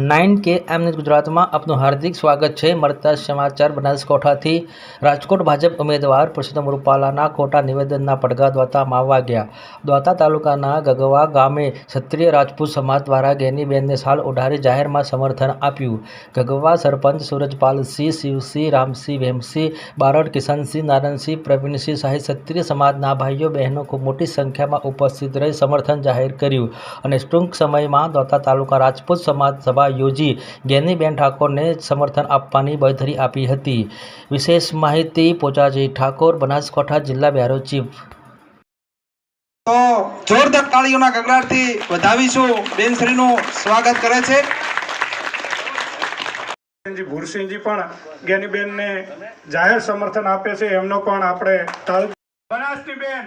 Nine કે એમની ગુજરાતમાં આપનું હાર્દિક સ્વાગત છે. મળતા સમાચાર બનાસકાંઠાથી રાજકોટ ભાજપ ઉમેદવાર પુરુષોત્તમ રૂપાલાના ખોટા નિવેદનના પડઘા દ્વાતા માવવા ગયા દ્વાતા તાલુકાના ગગવા ગામે ક્ષત્રિય રાજપૂત સમાજ દ્વારા ગેનીબેનને સાલ ઉઢારી જાહેરમાં સમર્થન આપ્યું. ગગવા સરપંચ સુરજપાલસિંહ, શિવસિંહ, રામસિંહ, ભેમસિંહ બારડ કિશનસિંહ, નારણસિંહ, પ્રવીણસિંહ સહિત ક્ષત્રિય સમાજના ભાઈઓ, બહેનો ખૂબ મોટી સંખ્યામાં ઉપસ્થિત રહી સમર્થન જાહેર કર્યું. અને ટૂંક સમયમાં દ્વાતા તાલુકા રાજપૂત સમાજ સભા યોજી ગેનીબેન ઠાકોરને સમર્થન આપવાની બાંયધરી આપી હતી. વિશેષ માહિતી પોચાજી ઠાકોર બનાસકાંઠા જિલ્લા બ્યુરો ચીફ. તો જોરદાર તાળીઓના ગગડાટથી વધાવીશું. બેનશ્રીનું સ્વાગત કરે છે. ભૂરસિંહજી પણ જ્ઞાનીબેનને જાહેર સમર્થન આપે છે. એમનો પણ આપણે બનાસની બેન.